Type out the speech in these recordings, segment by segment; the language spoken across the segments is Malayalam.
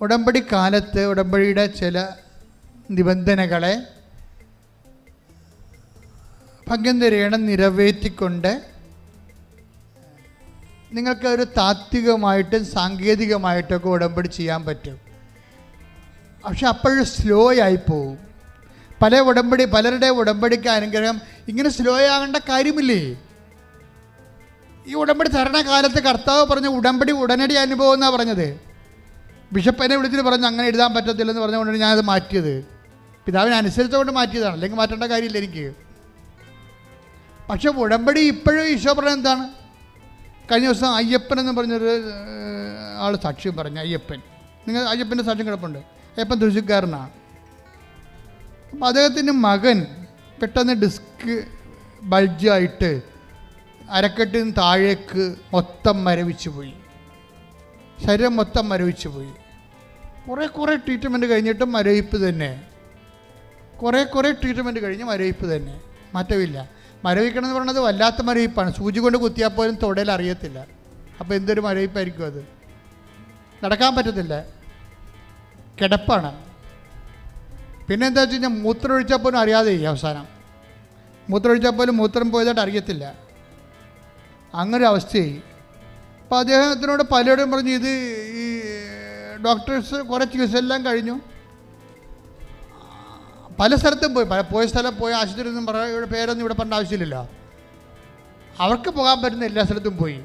ഉടമ്പടി കാലത്ത് ഉടമ്പടിയുടെ ചില നിബന്ധനകളെ ഭംഗന്തരീണം നിറവേറ്റിക്കൊണ്ട് നിങ്ങൾക്ക് ഒരു താത്വികമായിട്ടും സാങ്കേതികമായിട്ടൊക്കെ ഉടമ്പടി ചെയ്യാൻ പറ്റും. പക്ഷെ അപ്പോഴും സ്ലോ ആയി പോവും. പല ഉടമ്പടി പലരുടെ ഉടമ്പടിക്ക് അനുഗ്രഹം ഇങ്ങനെ സ്ലോ ആകേണ്ട കാര്യമില്ലേ? ഈ ഉടമ്പടി തരണ കാലത്ത് കർത്താവ് പറഞ്ഞ ഉടമ്പടി ഉടനടി അനുഭവം എന്നാണ് പറഞ്ഞത്? ബിഷപ്പ് എന്നെ വിളിച്ചിട്ട് പറഞ്ഞു അങ്ങനെ എഴുതാൻ പറ്റത്തില്ലെന്ന് പറഞ്ഞുകൊണ്ടാണ് ഞാനത് മാറ്റിയത്. പിതാവിനെ അനുസരിച്ചുകൊണ്ട് മാറ്റിയതാണ്. അല്ലെങ്കിൽ മാറ്റേണ്ട കാര്യമില്ല എനിക്ക്. പക്ഷെ ഉടമ്പടി ഇപ്പോഴും ഈശോ പറഞ്ഞത് എന്താണ്? കഴിഞ്ഞ ദിവസം അയ്യപ്പൻ എന്ന് പറഞ്ഞൊരു ആൾ സാക്ഷ്യം പറഞ്ഞു അയ്യപ്പൻ. നിങ്ങൾ അയ്യപ്പന്റെ സാക്ഷ്യം കിടപ്പുണ്ട് അയ്യപ്പൻ തൃശ്ശൂക്കാരനാണ് അപ്പം അദ്ദേഹത്തിന്റെ മകൻ പെട്ടെന്ന് ഡിസ്ക് ബൾജായിട്ട് അരക്കെട്ടിന് താഴേക്ക് മൊത്തം മരവിച്ചു പോയി ശരീരം മൊത്തം മരവിച്ചു പോയി. കുറേ കുറേ ട്രീറ്റ്മെന്റ് കഴിഞ്ഞിട്ടും മരവിപ്പ് തന്നെ. കുറേ കുറേ ട്രീറ്റ്മെന്റ് കഴിഞ്ഞ് മരവിപ്പ് തന്നെ. മാറ്റമില്ല. മരവിക്കണം എന്ന് പറയുന്നത് വല്ലാത്ത മരവിപ്പാണ്. സൂചി കൊണ്ട് കുത്തിയാൽ പോലും തൊടയിൽ അറിയത്തില്ല. അപ്പോൾ എന്തൊരു മരവിപ്പായിരിക്കും അത്? നടക്കാൻ പറ്റത്തില്ല. കിടപ്പാണ്. പിന്നെ എന്താ വെച്ച് കഴിഞ്ഞാൽ മൂത്രം ഒഴിച്ചാൽ പോലും അറിയാതെ അവസാനം. മൂത്രം ഒഴിച്ചാൽ പോലും മൂത്രം പോയതായിട്ട് അറിയത്തില്ല. അങ്ങനൊരു അവസ്ഥയായി അപ്പോൾ അദ്ദേഹത്തിനോട് പലരും പറഞ്ഞു ഇത് ഈ ഡോക്ടേഴ്സ് കുറേ ചികിത്സ എല്ലാം കഴിഞ്ഞു. പല സ്ഥലത്തും പോയി. പല പോയ സ്ഥലം പോയ ആശുപത്രി ഒന്നും പറയാൻ ഇവിടെ പേരൊന്നും ഇവിടെ പറഞ്ഞ ആവശ്യമില്ലല്ലോ. അവർക്ക് പോകാൻ പറ്റുന്ന എല്ലാ സ്ഥലത്തും പോയി.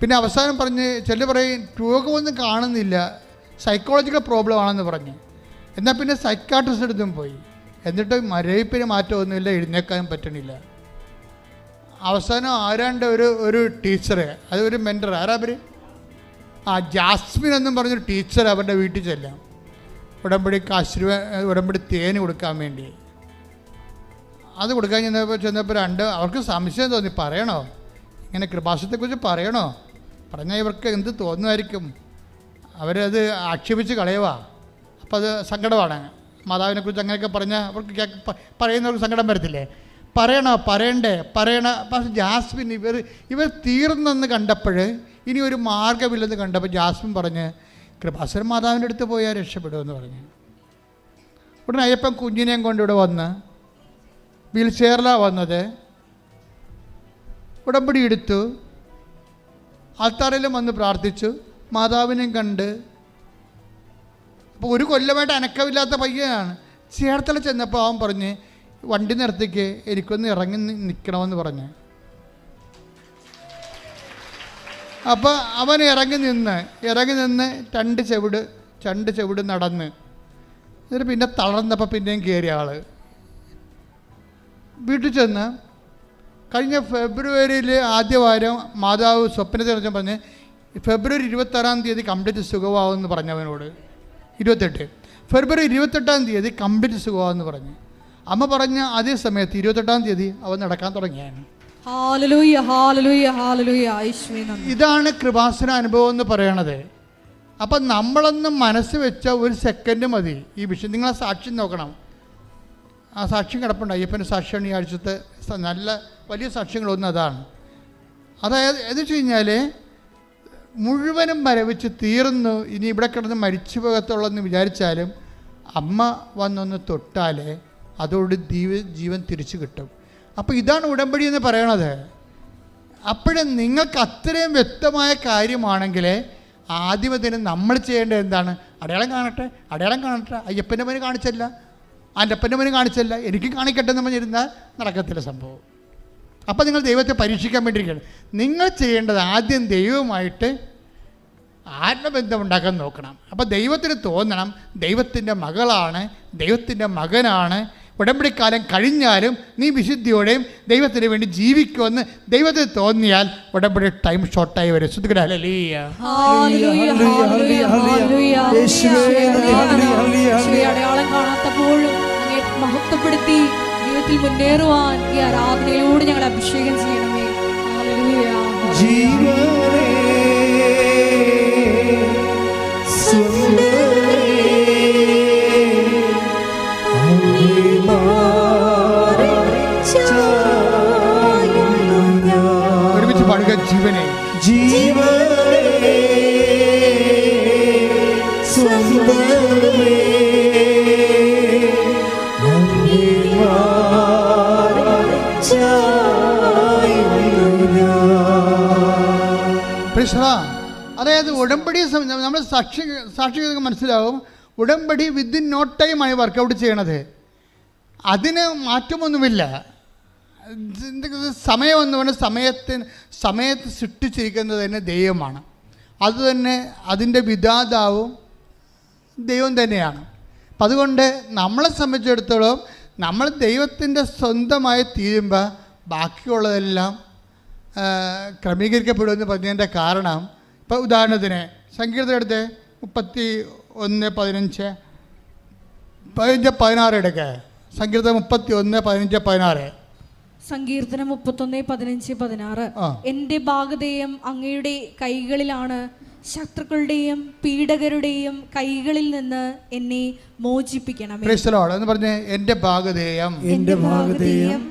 പിന്നെ അവസാനം പറഞ്ഞ് ചില പറയും രോഗമൊന്നും കാണുന്നില്ല. സൈക്കോളജിക്കൽ പ്രോബ്ലം ആണെന്ന് പറഞ്ഞു. എന്നാൽ പിന്നെ സൈക്കാട്രിസ്റ്റ് അടുത്തും പോയി. എന്നിട്ട് മരവിപ്പിന് മാറ്റമൊന്നുമില്ല എഴുന്നേക്കാൻ പറ്റണില്ല. അവസാനം ആരാണ്ട് ഒരു ഒരു ടീച്ചറെ അത് ഒരു മെന്റർ ആരാ അവർ ആ ജാസ്മിൻ എന്നും പറഞ്ഞൊരു ടീച്ചർ അവരുടെ വീട്ടിൽ ചെല്ലാം. ഉടമ്പടിക്ക് ആശീർവ ഉടമ്പടി തേന് കൊടുക്കാൻ വേണ്ടി. അത് കൊടുക്കാൻ ചെന്നപ്പോൾ ചെന്നപ്പോൾ രണ്ട് അവർക്ക് സംശയം തോന്നി പറയണോ? ഇങ്ങനെ കൃപാസത്തെക്കുറിച്ച് പറയണോ? പറഞ്ഞാൽ ഇവർക്ക് എന്ത് തോന്നുമായിരിക്കും? അവരത് ആക്ഷേപിച്ച് കളയുവാ. അപ്പോൾ അത് സങ്കടമാണ്. മാതാവിനെക്കുറിച്ച് അങ്ങനെയൊക്കെ പറഞ്ഞാൽ അവർക്ക് പറയുന്നവർക്ക് സങ്കടം വരത്തില്ലേ? പറയണോ? പറയണ്ടേ? പറയണ പക്ഷെ ജാസ്മിൻ ഇവർ ഇവർ തീർന്നെന്ന് കണ്ടപ്പോൾ ഇനി ഒരു മാർഗമില്ലെന്ന് കണ്ടപ്പോൾ ജാസ്മിൻ പറഞ്ഞ് കൃപാസൻ മാതാവിന്റെ അടുത്ത് പോയാൽ രക്ഷപ്പെടുമെന്ന് പറഞ്ഞു. ഉടനെ അയ്യപ്പൻ കുഞ്ഞിനെയും കൊണ്ട് ഇവിടെ വന്ന് വീൽ ചെയറിലാണ് വന്നത്. ഉടമ്പടി എടുത്തു. ആൾത്താറിലും വന്ന് പ്രാർത്ഥിച്ചു. മാതാവിനെയും കണ്ട്. അപ്പോൾ ഒരു കൊല്ലമായിട്ട് അനക്കമില്ലാത്ത പയ്യനാണ്. ചേർത്തല ചെന്നപ്പോൾ അവൻ പറഞ്ഞ് വണ്ടി നിർത്തിക്ക് എനിക്കൊന്ന് ഇറങ്ങി നിൽക്കണമെന്ന് പറഞ്ഞു. അപ്പോൾ അവൻ ഇറങ്ങി നിന്ന് ഇറങ്ങി നിന്ന് രണ്ട് ചെവിട് രണ്ട് ചെവിട് നടന്ന്. എന്നിട്ട് പിന്നെ തളർന്നപ്പോൾ പിന്നെയും കയറിയ ആൾ വീട്ടിൽ ചെന്ന് കഴിഞ്ഞ ഫെബ്രുവരിയിൽ ആദ്യ വാരം മാതാവ് സ്വപ്നത്തിൽ വെച്ചാൽ പറഞ്ഞ് ഫെബ്രുവരി ഇരുപത്താറാം തീയതി കംപ്ലീറ്റ് സുഖമാവുമെന്ന് പറഞ്ഞവനോട് ഇരുപത്തെട്ട്. ഫെബ്രുവരി ഇരുപത്തെട്ടാം തീയതി കംപ്ലീറ്റ് സുഖമാവെന്ന് പറഞ്ഞു. അമ്മ പറഞ്ഞ അതേ സമയത്ത് ഇരുപത്തെട്ടാം തീയതി അവൻ നടക്കാൻ തുടങ്ങിയാണ് ഇതാണ് കൃപാസന അനുഭവം എന്ന് പറയണത്. അപ്പം നമ്മളൊന്ന് മനസ്സ് വെച്ച ഒരു സെക്കൻഡ് മതി. ഈ വിഷയം നിങ്ങൾ ആ സാക്ഷ്യം നോക്കണം. ആ സാക്ഷ്യം കിടപ്പുണ്ട്. അയ്യപ്പന്റെ സാക്ഷ്യമാണ് ഈ ആഴ്ചത്തെ നല്ല വലിയ സാക്ഷ്യങ്ങളൊന്നും അതാണ്. അതായത് എന്ന് വെച്ച് കഴിഞ്ഞാൽ മുഴുവനും മരവിച്ച് തീർന്നു ഇനി ഇവിടെ കിടന്ന് മരിച്ചു പോകത്തുള്ളെന്ന് വിചാരിച്ചാലും അമ്മ വന്നൊന്ന് തൊട്ടാൽ അതോട് ജീവ ജീവൻ തിരിച്ചു കിട്ടും. അപ്പോൾ ഇതാണ് ഉടമ്പടി എന്ന് പറയണത്. അപ്പോഴും നിങ്ങൾക്ക് അത്രയും വ്യക്തമായ കാര്യമാണെങ്കിൽ ആദ്യമതിന് നമ്മൾ ചെയ്യേണ്ടത് എന്താണ്? അടയാളം കാണട്ടെ അടയാളം കാണട്ടെ. അയ്യപ്പന്റെ മനു കാണിച്ചല്ല അന്റപ്പന്റെ മനു കാണിച്ചല്ല എനിക്ക് കാണിക്കട്ടെ എന്ന് പറഞ്ഞിരുന്നാൽ നടക്കത്തില്ല സംഭവം. അപ്പോൾ നിങ്ങൾ ദൈവത്തെ പരീക്ഷിക്കാൻ വേണ്ടിയിരിക്കുകയാണ്. നിങ്ങൾ ചെയ്യേണ്ടത് ആദ്യം ദൈവവുമായിട്ട് ആത്മബന്ധം ഉണ്ടാക്കാൻ നോക്കണം. അപ്പോൾ ദൈവത്തിന് തോന്നണം ദൈവത്തിന്റെ മകളാണ് ദൈവത്തിന്റെ മകനാണ് ഉടമ്പടിക്കാലം കഴിഞ്ഞാലും നീ വിശുദ്ധിയോടെയും ദൈവത്തിന് വേണ്ടി ജീവിക്കുമെന്ന് ദൈവത്തിന് തോന്നിയാൽ ഉടമ്പടി ടൈം ഷോർട്ടായി വരും. മഹത്വപ്പെടുത്തി ജീവിതത്തിൽ മുന്നേറുവാൻ ഈ ആരാധനയിലൂടെ ഞങ്ങൾ അഭിഷേകം ചെയ്യണമേ. ജീവനേ സുന്ദരേ ജീവനെ. ജീവനെ. അതായത് ഉടമ്പടി നമ്മൾ സാക്ഷി സാക്ഷി മനസ്സിലാവും. ഉടമ്പടി വിത്തിൻ നോട്ട് ടൈം ആയി വർക്കൗട്ട് ചെയ്യണത്. അതിന് മാറ്റമൊന്നുമില്ല. സമയം എന്ന് പറഞ്ഞാൽ സമയത്തിന് സമയത്ത് സൃഷ്ടിച്ചിരിക്കുന്നത് തന്നെ ദൈവമാണ്. അതുതന്നെ അതിന്റെ വിധാതാവും ദൈവം തന്നെയാണ്. അപ്പം അതുകൊണ്ട് നമ്മളെ സംബന്ധിച്ചിടത്തോളം നമ്മൾ ദൈവത്തിന്റെ സ്വന്തമായി തീരുമ്പോൾ ബാക്കിയുള്ളതെല്ലാം ക്രമീകരിക്കപ്പെടുമെന്ന് പറഞ്ഞതിന്റെ കാരണം ഇപ്പോൾ ഉദാഹരണത്തിന് സംഗീതം എടുത്ത് മുപ്പത്തി ഒന്ന് പതിനഞ്ച് പതിനഞ്ച് പതിനാറ് എടുക്കുക സംഗീതം മുപ്പത്തി ഒന്ന് പതിനഞ്ച് പതിനാറ്. സങ്കീർത്തനം മുപ്പത്തൊന്ന് പതിനഞ്ച് പതിനാറ്. എന്റെ ഭാഗതേയം അങ്ങയുടെ കൈകളിലാണ്. ശത്രുക്കളുടെയും പീഡകരുടെയും കൈകളിൽ നിന്ന് എന്നെ മോചിപ്പിക്കണം എന്ന് പറഞ്ഞ് എന്റെ ഭാഗധേയം. എന്റെ ഭാഗതേയം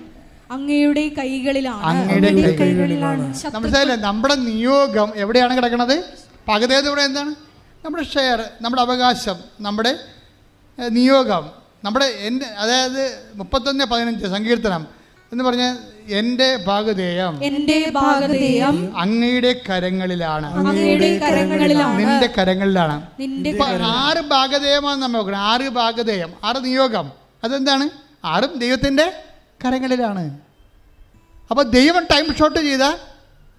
അങ്ങയുടെ കൈകളിലാണ്. അങ്ങയുടെ കൈകളിലാണ്. മനസ്സിലായില്ലേ നമ്മുടെ നിയോഗം എവിടെയാണ് കിടക്കുന്നത് പകുതേത് ഇവിടെ എന്താണ്? നമ്മുടെ ഷെയർ നമ്മുടെ അവകാശം നമ്മുടെ നിയോഗം നമ്മുടെ എന്റെ അതായത് മുപ്പത്തൊന്ന് പതിനഞ്ച് സങ്കീർത്തനം. എന്ന് പറഞ്ഞ എന്റെ ഭാഗധേയം എന്റെ ഭാഗതേയം അങ്ങയുടെ കരങ്ങളിലാണ്. അങ്ങയുടെ കരങ്ങളിലാണ്. നിന്റെ കരങ്ങളിലാണ്. നിന്റെ ആറ് ഭാഗധേയമാണ് നമ്മൾ നോക്കണം. ആറ് ഭാഗധേയം ആറ് നിയോഗം. അതെന്താണ്? ആറും ദൈവത്തിന്റെ കരങ്ങളിലാണ്. അപ്പോൾ ദൈവം ടൈം ഷോട്ട് ചെയ്താൽ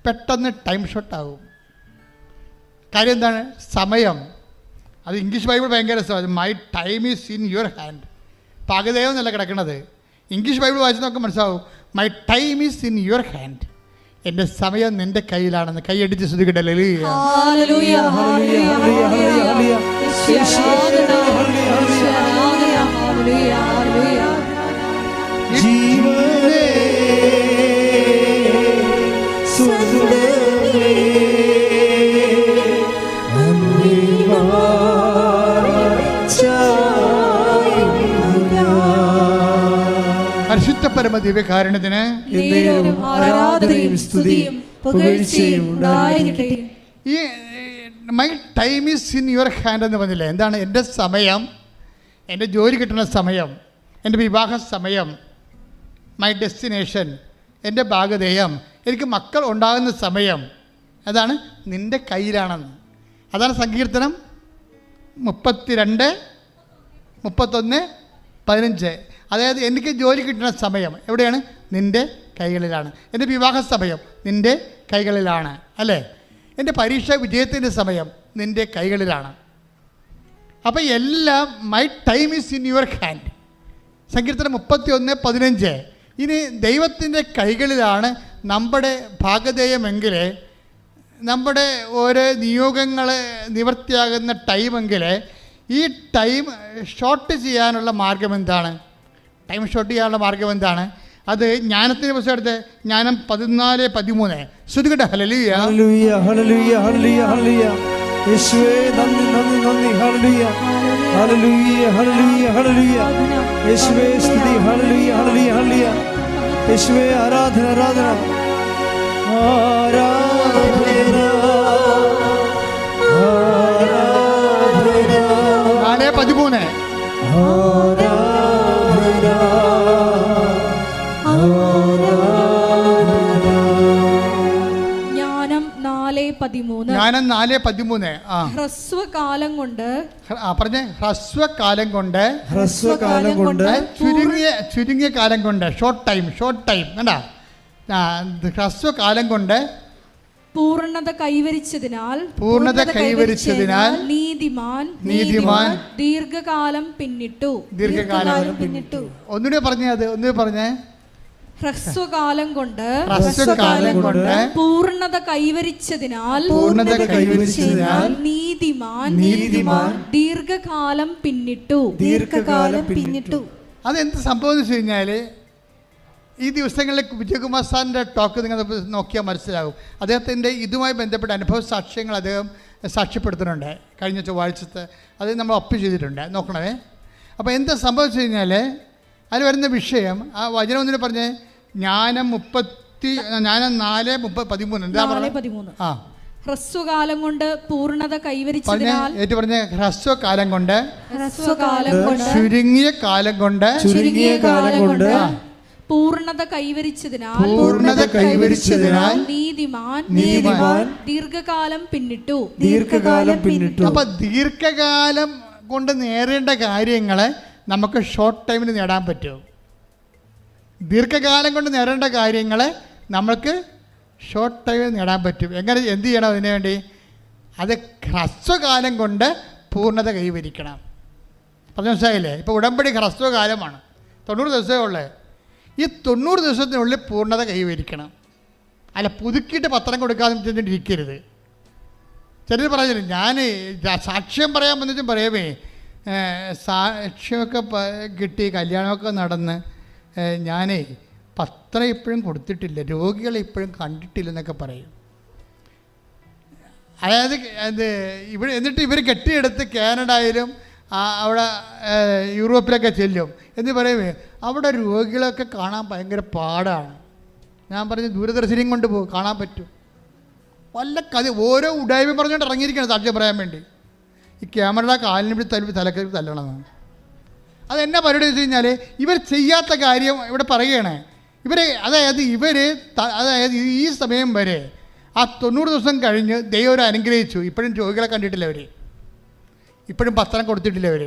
പെട്ടെന്ന് ടൈം ഷോട്ടാവും കാര്യം എന്താണ്? സമയം. അത് ഇംഗ്ലീഷ് ബൈബിൾ ഭയങ്കര രസമാണ്. My time is in your hand പാകദേവം എന്നല്ല കിടക്കുന്നത് ഇംഗ്ലീഷ് ബൈബിൾ വായിച്ച് നോക്കാൻ മനസ്സിലാവും my time is in your hand എന്റെ സമയം നിന്റെ കയ്യിലാണെന്ന് കൈയടിച്ച് ശ്രദ്ധിക്കട്ടെ. ഹല്ലേലൂയ, പരമ ദിവ്യകാരണത്തിന് ഈ my time is in your hand എന്ന് പറഞ്ഞില്ലേ? എന്താണ് എന്റെ സമയം? എന്റെ ജോലി കിട്ടുന്ന സമയം? എന്റെ വിവാഹ സമയം? മൈ ഡെസ്റ്റിനേഷൻ എന്റെ ഭാഗധേയം? എനിക്ക് മക്കൾ ഉണ്ടാകുന്ന സമയം? അതാണ് നിന്റെ കയ്യിലാണെന്ന്. അതാണ് സങ്കീർത്തനം മുപ്പത്തിരണ്ട് മുപ്പത്തൊന്ന് പതിനഞ്ച്. അതായത് എനിക്ക് ജോലി കിട്ടുന്ന സമയം എവിടെയാണ്? നിന്റെ കൈകളിലാണ്. എന്റെ വിവാഹ സമയം നിന്റെ കൈകളിലാണ് അല്ലേ? എന്റെ പരീക്ഷ വിജയത്തിന്റെ സമയം നിന്റെ കൈകളിലാണ്. അപ്പോൾ എല്ലാം my time is in your hand സങ്കീർത്തനം മുപ്പത്തി ഒന്ന് പതിനഞ്ച്. ഇനി ദൈവത്തിന്റെ കൈകളിലാണ് നമ്മുടെ ഭാഗധേയമെങ്കിൽ നമ്മുടെ ഓരോ നിയോഗങ്ങൾ നിവൃത്തിയാകുന്ന ടൈമെങ്കിൽ ഈ ടൈം ഷോർട്ട് ചെയ്യാനുള്ള മാർഗം എന്താണ്? ടൈം ഷോർട്ട് ചെയ്യാനുള്ള മാർഗം എന്താണ്? അത് ജ്ഞാനത്തിന്റെ പുസ്തകം എടുത്ത് ജ്ഞാനം പതിനാല് പതിമൂന്ന്. ശ്രുതികട്ടെ ഹലലിയ ഹല്ലേലൂയ യേശുവേ നന്ദി നന്ദി നന്ദി യേശുവേ സ്തുതി യേശുവേ ആരാധന ആരാധന. ആരാധന. ആരാധന. പതിമൂന്ന്. പതിമൂന്ന്. ജ്ഞാനം നാല് പതിമൂന്ന്. ആ. ഹ്രസ്വകാലം കൊണ്ട് പറഞ്ഞേ ഹ്രസ്വകാലം കൊണ്ട് ഹ്രസ്വകാലം കൊണ്ട് ചുരുങ്ങിയ ചുരുങ്ങിയ കാലം കൊണ്ട് ഷോർട്ട് ടൈം ഷോർട്ട് ടൈം കണ്ടാ? ഹ്രസ്വകാലം കൊണ്ട് പൂർണത കൈവരിച്ചതിനാൽ പൂർണത കൈവരിച്ചതിനാൽ നീതിമാൻ നീതിമാൻ ദീർഘകാലം പിന്നിട്ടു. ദീർഘകാലം പിന്നിട്ടു. ഒന്നുകൂടി പറഞ്ഞേ അത് ഒന്നുകൂടെ പറഞ്ഞേ. ഹ്രസ്വകാലം കൊണ്ട് ഹ്രസ്വകാലം കൊണ്ട് പൂർണത കൈവരിച്ചതിനാൽ പൂർണത കൈവരിച്ചതിനാൽ നീതിമാൻ നീതിമാൻ ദീർഘകാലം പിന്നിട്ടു. ദീർഘകാലം പിന്നിട്ടു. അതെന്ത് സംഭവം എന്ന് വെച്ച് കഴിഞ്ഞാൽ ഈ ദിവസങ്ങളിൽ വിജയകുമാർ സാറിന്റെ ടോക്ക് നിങ്ങൾ നോക്കിയാൽ മനസ്സിലാകും. അദ്ദേഹത്തിന്റെ ഇതുമായി ബന്ധപ്പെട്ട അനുഭവ സാക്ഷ്യങ്ങൾ അദ്ദേഹം സാക്ഷ്യപ്പെടുത്തുന്നുണ്ട്. കഴിഞ്ഞ ചൊവ്വാഴ്ചത്തെ അത് നമ്മൾ അപ്പ് ചെയ്തിട്ടുണ്ട്. നോക്കണമേ. അപ്പോൾ എന്താ സംഭവിച്ചു കഴിഞ്ഞാൽ അതിൽ വരുന്ന വിഷയം ആ വചനം ഒന്നിന് പറഞ്ഞേ ജ്ഞാനം മുപ്പത്തി ജ്ഞാനം നാല് മുപ്പത് പതിമൂന്ന്. എന്താ നാല് പറഞ്ഞത് പതിമൂന്ന്. ആ. ഹ്രസ്വകാലം കൊണ്ട് പൂർണത കൈവരിച്ചു കൈവരിച്ചതിനാൽ ഏറ്റു പറഞ്ഞ ഹ്രസ്വകാലം കൊണ്ട് ഹ്രസ്വകാലം കൊണ്ട് ചുരുങ്ങിയ കാലം കൊണ്ട് ചുരുങ്ങിയ കാലം കൊണ്ട് പൂർണത കൈവരിച്ചതിനാൽ പൂർണത കൈവരിച്ചതിനാൽ നീതിമാൻ നീതിമാൻ ദീർഘകാലം പിന്നിട്ടു. ദീർഘകാലം പിന്നിട്ടു. അപ്പൊ ദീർഘകാലം കൊണ്ട് നേരേണ്ട കാര്യങ്ങളെ നമുക്ക് ഷോർട്ട് ടൈമിൽ നേടാൻ പറ്റുമോ ദീർഘകാലം കൊണ്ട് നേടേണ്ട കാര്യങ്ങളെ നമ്മൾക്ക് ഷോർട്ട് ടൈമിൽ നേടാൻ പറ്റും. എങ്ങനെ എന്ത് ചെയ്യണം അതിനു വേണ്ടി? അത് ഹ്രസ്വകാലം കൊണ്ട് പൂർണത കൈവരിക്കണം. പറഞ്ഞ മനസ്സിലായില്ലേ? ഇപ്പോൾ ഉടമ്പടി ഹ്രസ്വകാലമാണ്. തൊണ്ണൂറ് ദിവസമേ ഉള്ളേ. ഈ തൊണ്ണൂറ് ദിവസത്തിനുള്ളിൽ പൂർണത കൈവരിക്കണം. അല്ല പുതുക്കിയിട്ട് പത്രം കൊടുക്കാതെ ചെന്നിട്ട് ഇരിക്കരുത് ചിലർ ഞാൻ സാക്ഷ്യം പറയാൻ വന്നിട്ടും പറയുമേ സാക്ഷ്യമൊക്കെ കിട്ടി കല്യാണമൊക്കെ നടന്ന് ഞാനേ പത്രം ഇപ്പോഴും കൊടുത്തിട്ടില്ല രോഗികളെ ഇപ്പോഴും കണ്ടിട്ടില്ലെന്നൊക്കെ പറയും. അതായത് അത് ഇവിടെ എന്നിട്ട് ഇവർ കെട്ടിയെടുത്ത് കാനഡയിലും അവിടെ യൂറോപ്പിലൊക്കെ ചെല്ലും. എന്ന് പറയുമേ അവിടെ രോഗികളൊക്കെ കാണാൻ ഭയങ്കര പാടാണ്. ഞാൻ പറഞ്ഞു ദൂരദർശനം കൊണ്ട് പോകും കാണാൻ പറ്റും. വല്ല കഥ ഓരോ ഉടായ്മ പറഞ്ഞുകൊണ്ട് ഇറങ്ങിയിരിക്കണം സാക്ഷ്യം പറയാൻ വേണ്ടി. ഈ ക്യാമറയുടെ കാലിന് പിടി തല്ലി തലക്കറി തല്ലണമെന്ന് അതെന്നാ പരിപാടി വെച്ച് കഴിഞ്ഞാൽ ഇവർ ചെയ്യാത്ത കാര്യം ഇവിടെ പറയുകയാണ്. ഇവർ അതായത് ഇവർ അതായത് ഈ സമയം വരെ ആ തൊണ്ണൂറ് ദിവസം കഴിഞ്ഞ് ദൈവം ഒരു അനുഗ്രഹിച്ചു. ഇപ്പോഴും രോഗികളെ കണ്ടിട്ടില്ല അവർ ഇപ്പോഴും പത്രം കൊടുത്തിട്ടില്ല അവർ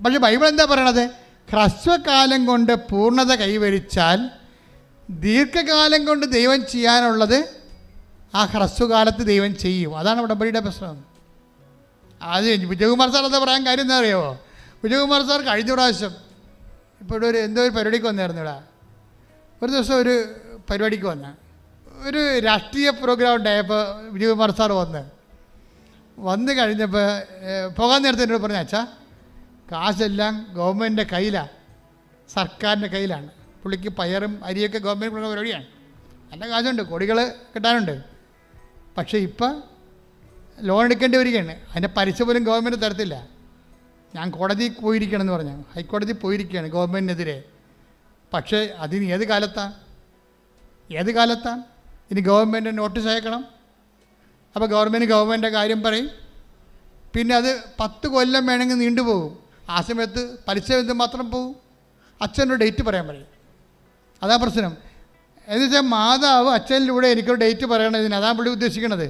പക്ഷെ ബൈബിൾ എന്താ പറയണത്? ഹ്രസ്വകാലം കൊണ്ട് പൂർണത കൈവരിച്ചാൽ ദീർഘകാലം കൊണ്ട് ദൈവം ചെയ്യാനുള്ളത് ആ ഹ്രസ്വകാലത്ത് ദൈവം ചെയ്യും. അതാണ് ഉടമ്പടിയുടെ പ്രശ്നം. അത് വിജയകുമാർ സാർ എന്താ പറയാൻ കാര്യം എന്താ അറിയാമോ വിജയകുമാർ സാർ കഴിഞ്ഞ പ്രാവശ്യം ഇപ്പോൾ ഇവിടെ ഒരു എന്തോ ഒരു പരിപാടിക്ക് വന്നായിരുന്നു ഇവിടെ. ഒരു ദിവസം ഒരു പരിപാടിക്ക് വന്ന. ഒരു രാഷ്ട്രീയ പ്രോഗ്രാം ഉണ്ടായപ്പോൾ വിജയകുമാർ സാർ വന്ന്. വന്ന് കഴിഞ്ഞപ്പോൾ പോകാൻ നേരത്തെ എന്നോട് പറഞ്ഞ അച്ഛാ കാശെല്ലാം ഗവൺമെന്റിന്റെ കയ്യിലാണ് സർക്കാരിന്റെ കയ്യിലാണ്. പുള്ളിക്ക് പയറും അരിയൊക്കെ ഗവൺമെന്റ് പരിപാടിയാണ്. നല്ല കാശുണ്ട്. കോടികൾ കിട്ടാനുണ്ട്. പക്ഷേ ഇപ്പം ലോൺ എടുക്കേണ്ടി വരികയാണ്. അതിന്റെ പലിശ പോലും ഗവൺമെന്റ് തരത്തില്ല. ഞാൻ കോടതിയിൽ പോയിരിക്കണം എന്ന് പറഞ്ഞു. ഹൈക്കോടതി പോയിരിക്കുകയാണ് ഗവൺമെന്റിനെതിരെ പക്ഷേ അതിന് ഏത് കാലത്താണ് ഏത് കാലത്താണ് ഇനി ഗവൺമെന്റ് നോട്ടീസ് അയക്കണം. അപ്പോൾ ഗവൺമെന്റ് ഗവൺമെന്റിന്റെ കാര്യം പറയും. പിന്നെ അത് പത്ത് കൊല്ലം വേണമെങ്കിൽ നീണ്ടുപോകും ആ സമയത്ത് പലിശ എന്ത് മാത്രം പോകും അച്ഛനോട് ഡേറ്റ് പറയാൻ പറയും. അതാ പ്രശ്നം. എന്ന് വെച്ചാൽ മാതാവ് അച്ഛനിലൂടെ എനിക്കൊരു ഡേറ്റ് പറയണം ഇതിന്. അതാണ് പുള്ളി ഉദ്ദേശിക്കണത്.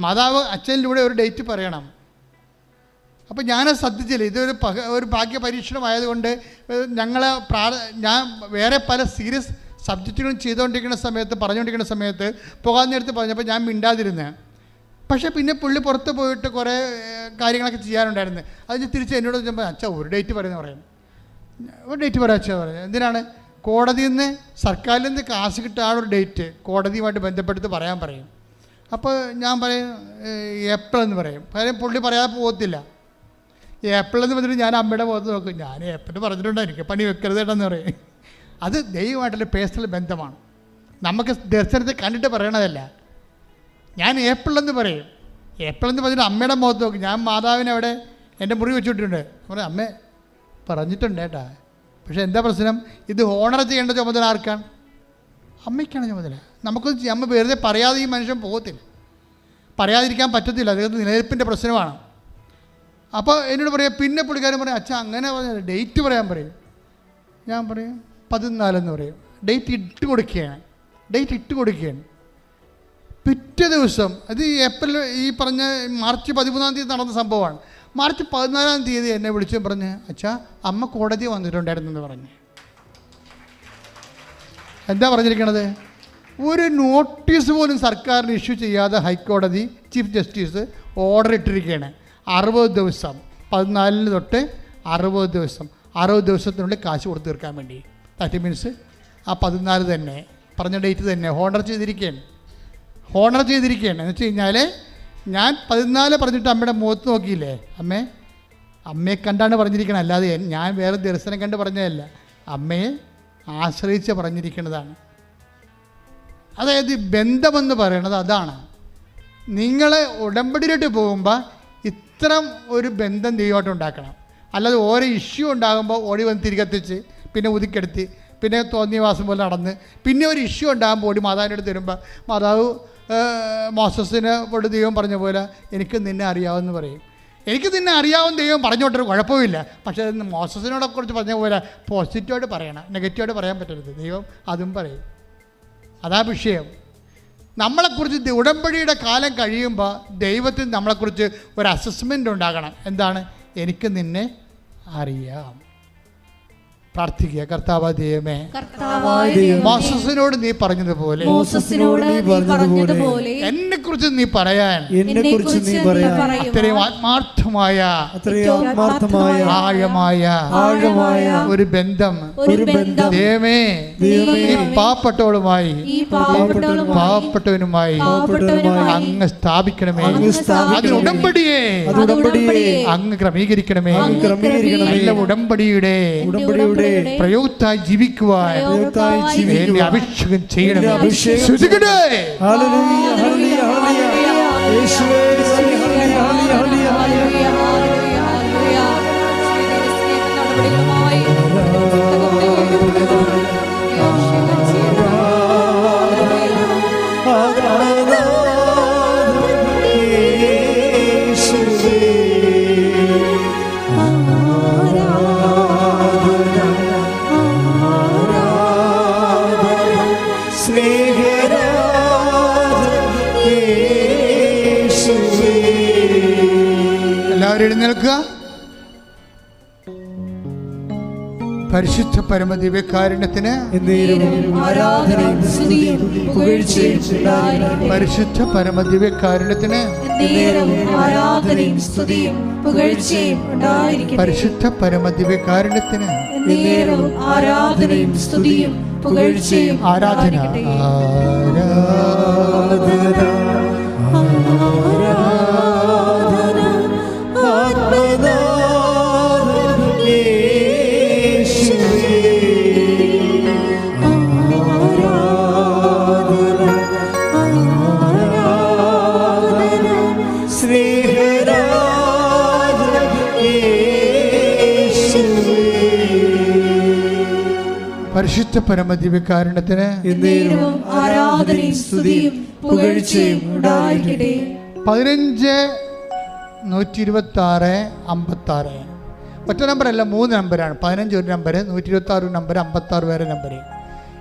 മാതാവ് അച്ഛനിലൂടെ ഒരു ഡേറ്റ് പറയണം. അപ്പോൾ ഞാനത് ശ്രദ്ധിച്ചില്ല. ഇതൊരു ഒരു ഭാഗ്യ പരീക്ഷണമായതുകൊണ്ട് ഞങ്ങളെ പ്രാ ഞാൻ വേറെ പല സീരിയസ് സബ്ജക്റ്റുകളും ചെയ്തുകൊണ്ടിരിക്കുന്ന സമയത്ത് പറഞ്ഞുകൊണ്ടിരിക്കുന്ന സമയത്ത് പോകാൻ നേരത്ത് പറഞ്ഞപ്പോൾ ഞാൻ മിണ്ടാതിരുന്നത് പക്ഷേ പിന്നെ പുള്ളി പുറത്ത് പോയിട്ട് കുറേ കാര്യങ്ങളൊക്കെ ചെയ്യാനുണ്ടായിരുന്നു അതിന് തിരിച്ച് എന്നോട് ചോദിച്ചപ്പോൾ അച്ഛാ ഒരു ഡേറ്റ് പറയുന്നത് പറയാം. ഒരു ഡേറ്റ് പറയാം അച്ഛാ പറയാം എന്തിനാണ്? കോടതിയിൽ നിന്ന് സർക്കാരിൽ നിന്ന് കാശ് കിട്ടാൻ ഒരു ഡേറ്റ് കോടതിയുമായിട്ട് ബന്ധപ്പെടുത്ത് പറയാൻ പറയും. അപ്പോൾ ഞാൻ പറയും എന്ന് പറയും. കാര്യം പുള്ളി പറയാതെ പോകത്തില്ല. ഏപ്രിൽ എന്ന് പറഞ്ഞിട്ട് ഞാൻ അമ്മയുടെ മുഖത്ത് നോക്കും. ഞാൻ ഏപ്രിൽ പറഞ്ഞിട്ടുണ്ട് എനിക്ക് പണി വെക്കരുത് എന്ന് പറയും. അത് ദൈവമായിട്ടുള്ള പേഴ്സണൽ ബന്ധമാണ്. നമുക്ക് ദർശനത്തെ കണ്ടിട്ട് പറയണതല്ല. ഞാൻ ഏപ്രിൽ എന്ന് പറയും. ഏപ്രിൽ എന്ന് പറഞ്ഞിട്ട് അമ്മയുടെ മുഖത്ത് നോക്കും. ഞാൻ മാതാവിനെ അവിടെ എന്റെ മുറി വെച്ചിട്ടുണ്ട് പറഞ്ഞു അമ്മേ പറഞ്ഞിട്ടുണ്ട് കേട്ടാ പക്ഷേ എന്താ പ്രശ്നം? ഇത് ഓണർ ചെയ്യേണ്ട ചുമതല ആർക്കാണ്? അമ്മയ്ക്കാണ് ചുമതല. നമുക്ക് അമ്മ വെറുതെ പറയാതെ ഈ മനുഷ്യൻ പോകത്തില്ല. പറയാതിരിക്കാൻ പറ്റത്തില്ല. അദ്ദേഹത്തിന് നിലനിൽപ്പിന്റെ പ്രശ്നമാണ്. അപ്പോൾ എന്നോട് പറയാം പിന്നെ പുള്ളിക്കാരൻ പറയും അച്ഛാ അങ്ങനെ പറഞ്ഞാൽ ഡേറ്റ് പറയാൻ പറയും. ഞാൻ പറയും പതിനാലെന്ന് പറയും. ഡേറ്റ് ഇട്ട് കൊടുക്കുകയാണ്. ഡേറ്റ് ഇട്ട് കൊടുക്കുകയാണ്. പിറ്റേ ദിവസം അത് ഏപ്രിൽ ഈ പറഞ്ഞ മാർച്ച് പതിമൂന്നാം തീയതി നടന്ന സംഭവമാണ്. മാർച്ച് പതിനാലാം തീയതി എന്നെ വിളിച്ചു പറഞ്ഞ് അച്ഛാ അമ്മ കോടതി വന്നിട്ടുണ്ടായിരുന്നു എന്ന് പറഞ്ഞു. എന്താ പറഞ്ഞിരിക്കണത്? ഒരു നോട്ടീസ് പോലും സർക്കാരിന് ഇഷ്യൂ ചെയ്യാതെ ഹൈക്കോടതി ചീഫ് ജസ്റ്റിസ് ഓർഡർ ഇട്ടിരിക്കുകയാണ്. അറുപത് ദിവസം പതിനാലിന് തൊട്ട് അറുപത് ദിവസം. അറുപത് ദിവസത്തിനുള്ളിൽ കാശ് കൊടുത്ത് തീർക്കാൻ വേണ്ടി. ദാറ്റ് മീൻസ് ആ പതിനാല് തന്നെ പറഞ്ഞ ഡേറ്റ് തന്നെ ഹോണർ ചെയ്തിരിക്കുകയാണ്. ഹോണർ ചെയ്തിരിക്കുകയാണ്. എന്ന് വെച്ച് കഴിഞ്ഞാൽ ഞാൻ പതിനാല് പറഞ്ഞിട്ട് അമ്മയുടെ മുഖത്ത് നോക്കിയില്ലേ? അമ്മേ അമ്മയെ കണ്ടാണ് പറഞ്ഞിരിക്കണം അല്ലാതെ ഞാൻ വേറെ ദർശനം കണ്ട് പറഞ്ഞതല്ല. അമ്മയെ ആശ്രയിച്ച് പറഞ്ഞിരിക്കുന്നതാണ് അതായത് ബന്ധമെന്ന് പറയണത് അതാണ്. നിങ്ങൾ ഉടമ്പടിയിലോട്ട് പോകുമ്പോൾ ഇത്തരം ഒരു ബന്ധം ദൈവമായിട്ട് ഉണ്ടാക്കണം. അല്ലാതെ ഓരോ ഇഷ്യൂ ഉണ്ടാകുമ്പോൾ ഓടി വന്ന് തിരികെത്തിച്ച് പിന്നെ ഒതുക്കെടുത്തി പിന്നെ തോന്നിയവാസം പോലെ നടന്ന് പിന്നെ ഒരു ഇഷ്യൂ ഉണ്ടാകുമ്പോൾ ഓടി മാതാവിന്റെ അടുത്ത് വരുമ്പോൾ മാതാവ് മോസസിന് കൊണ്ട് ദൈവം പറഞ്ഞ പോലെ എനിക്ക് നിന്നെ അറിയാമെന്ന് പറയും. എനിക്ക് നിന്നെ അറിയാവുന്ന ദൈവം പറഞ്ഞോട്ടൊരു കുഴപ്പമില്ല. പക്ഷേ മോസസിനോടെ കുറിച്ച് പറഞ്ഞ പോലെ പോസിറ്റീവായിട്ട് പറയണം. നെഗറ്റീവായിട്ട് പറയാൻ പറ്റരുത്. ദൈവം അതും പറയും. അതാ വിഷയം. നമ്മളെക്കുറിച്ച് ഉടമ്പടിയുടെ കാലം കഴിയുമ്പോൾ ദൈവത്തിന് നമ്മളെക്കുറിച്ച് ഒരു അസസ്മെന്റ് ഉണ്ടാകണം. എന്താണ്? എനിക്ക് നിന്നെ അറിയാം. പ്രാർത്ഥിക്കുക. കർത്താവാദിയമേ ദൈവമേ കർത്താവായ ദൈവമേ, മോസസിനോട് നീ പറഞ്ഞതുപോലെ എന്നെ കുറിച്ച് പറഞ്ഞതുപോലെ എന്നെക്കുറിച്ച് നീ പറയാൻ എന്നെ കുറിച്ച് നീ പറയാൻ അത്രയും ആത്മാർത്ഥമായ ആത്മാർത്ഥമായ ആഴമായ ആഴമായ ഒരു ബന്ധം. ഒരു ബന്ധം. ദൈവമേ ഈ പാവപ്പെട്ടവളുമായി പാവപ്പെട്ടവനുമായി അങ്ങ് സ്ഥാപിക്കണമേ. അതിന് ഉടമ്പടിയെ. അങ്ങ് ക്രമീകരിക്കണമേ. അങ്ങ് ക്രമീകരിക്കണമേ. നല്ല ഉടമ്പടിയുടെ ഉടമ്പടിയുടെ പ്രയുക്തായി ജീവിക്കുവാൻ എന്നെ അഭിഷേകം ചെയ്യണമേ. ശ്രുതികടേ! ഹല്ലേലൂയ ഹല്ലേലൂയ ഹല്ലേലൂയ. യേശുവേ ഹല്ലേലൂയ ഹല്ലേലൂയ ഹല്ലേലൂയ, എല്ലാവരും എഴുന്നേൽക്കുക പരിശുദ്ധ പുകഴ്ചയും ഉണ്ടായിരിക്കട്ടെ. പരിശുദ്ധ പരമ ദിവ്യകാരുണ്യത്തിന് പരിശുദ്ധ പരമ ദിവ്യകാരുണ്യത്തിന് ആരാധനയും സ്തുതിയും പുകഴ്ചയും ആരാധന ഉണ്ടായിരിക്കട്ടെ. പരിശുദ്ധ പരമദിവ്യകാരണത്തിന് പതിനഞ്ച് നൂറ്റി ഇരുപത്തി ആറ് അമ്പത്തി ആറ് ഒറ്റ നമ്പറല്ല മൂന്ന് നമ്പറാണ്. പതിനഞ്ച് ഒരു നമ്പർ നൂറ്റി ഇരുപത്തി ആറ് നമ്പർ അമ്പത്തി ആറ് വേറെ നമ്പർ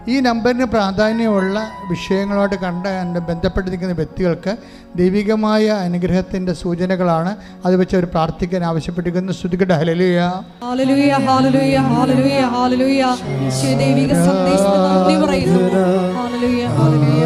ഈ നമ്പറിന് പ്രാധാന്യമുള്ള വിഷയങ്ങളോട് കണ്ട കണ്ട് ബന്ധപ്പെട്ട് നിൽക്കുന്ന വ്യക്തികൾക്ക് ദൈവികമായ അനുഗ്രഹത്തിന്റെ സൂചനകളാണ് അത് വെച്ച് അവർ പ്രാർത്ഥിക്കാൻ ആവശ്യപ്പെട്ടിരിക്കുന്നു ശ്രുതികട ഹലലുയ ഹല്ലേലൂയ ഹല്ലേലൂയ ഹല്ലേലൂയ ഹല്ലേലൂയ. യേശുവേ ദൈവിക സന്ദേശം നന്ദി പറയുന്നു. ഹല്ലേലൂയ ഹല്ലേലൂയ.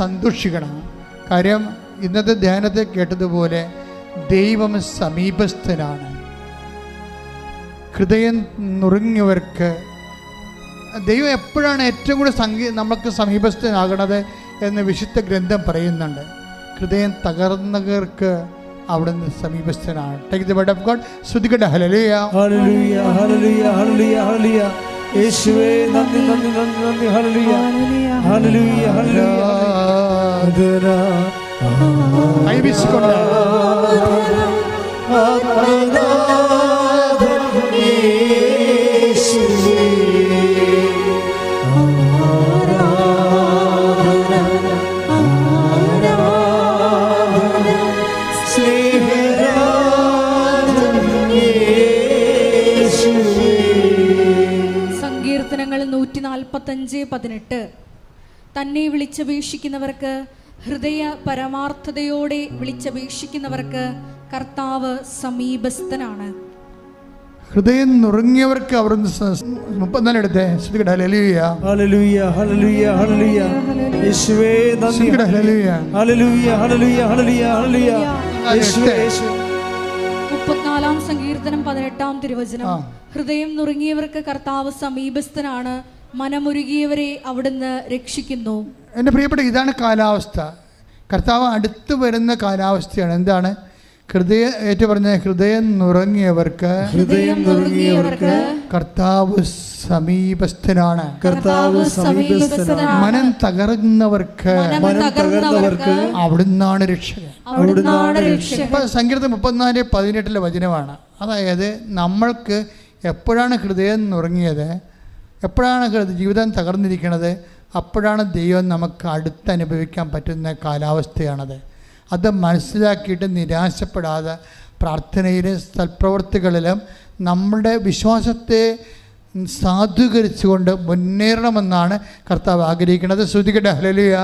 സന്തോഷിക്കണം. കാര്യം ഇന്നത്തെ ധ്യാനത്തെ കേട്ടതുപോലെ ദൈവം സമീപസ്ഥനാണ്. ഹൃദയം നുറുങ്ങിയവർക്ക് ദൈവം എപ്പോഴാണ് ഏറ്റവും കൂടുതൽ സംഗീ നമുക്ക് സമീപസ്ഥനാകണത് എന്ന് വിശുദ്ധ ഗ്രന്ഥം പറയുന്നുണ്ട്. ഹൃദയം തകർന്നവർക്ക് അവിടുന്ന് സമീപസ്ഥനാണ്. ടേക്ക് ദ ഓഫ് ഗോഡ് ശ്രുതികട ഹലലിയ ഹലിയ ഹല്ലേലൂയ ഹല്ലേലൂയ ഹല്ലേലൂയ. യേശുവേ നന്ദി നന്ദി നന്ദി നന്ദി. ഹല്ലേലൂയ. ഹല്ലേലൂയ ആരാധന. കൈവീശിക്കൊണ്ട് സങ്കീർത്തനങ്ങൾ നാൽപ്പത്തഞ്ച് പതിനെട്ട്. തന്നെ വിളിച്ചപേക്ഷിക്കുന്നവർക്ക് ഹൃദയ പരമാർത്ഥതയോടെ വിളിച്ചപേക്ഷിക്കുന്നവർക്ക് കർത്താവ് സമീപസ്ഥനാണ്. ഹൃദയം നുറങ്ങിയവർക്ക് അവർ മുപ്പത്തിനാല് എടുത്തേ. ഹലലിയ ഹലലിയ യേശുവേ മുപ്പത്തിനാലാം സങ്കീർത്തനം പതിനെട്ടാം തിരുവചനം. ഹൃദയം നുറുങ്ങിയവർക്ക് കർത്താവ് സമീപസ്ഥനാണ്. മനമുരുകിയവരെ അവിടുന്ന് രക്ഷിക്കുന്നു. എന്റെ പ്രിയപ്പെട്ട ഇതാണ് കാലാവസ്ഥ. കർത്താവ് അടുത്ത് വരുന്ന കാലാവസ്ഥയാണ്. എന്താണ്? ഹൃദയ ഏറ്റു പറഞ്ഞ ഹൃദയം നുറങ്ങിയവർക്ക് ഹൃദയം നുറങ്ങിയവർക്ക് കർത്താവ് സമീപസ്ഥനാണ്. കർത്താവ് സമീപസ്ഥനാണ്. മനം തകർന്നവർക്ക് മനം തകർന്നവർക്ക് അവിടുന്നാണ് രക്ഷകൻ. അവിടുന്നാണ് രക്ഷകൻ. ഇപ്പം സങ്കീർത്തം മുപ്പത്തിനാല് പതിനെട്ടിലെ വചനമാണ്. അതായത് നമ്മൾക്ക് എപ്പോഴാണ് ഹൃദയം നുറങ്ങിയത്? എപ്പോഴാണ് ജീവിതം തകർന്നിരിക്കുന്നത് അപ്പോഴാണ് ദൈവം നമുക്ക് അടുത്ത് അനുഭവിക്കാൻ പറ്റുന്ന കാലാവസ്ഥയാണത്. അത് മനസ്സിലാക്കിയിട്ട് നിരാശപ്പെടാതെ പ്രാർത്ഥനയിലും സൽപ്രവൃത്തികളിലും നമ്മുടെ വിശ്വാസത്തെ സാധൂകരിച്ചുകൊണ്ട് മുന്നേറണമെന്നാണ് കർത്താവ് ആഗ്രഹിക്കുന്നത്. ശ്രുതിക്കട്ടെ ഹലലിയ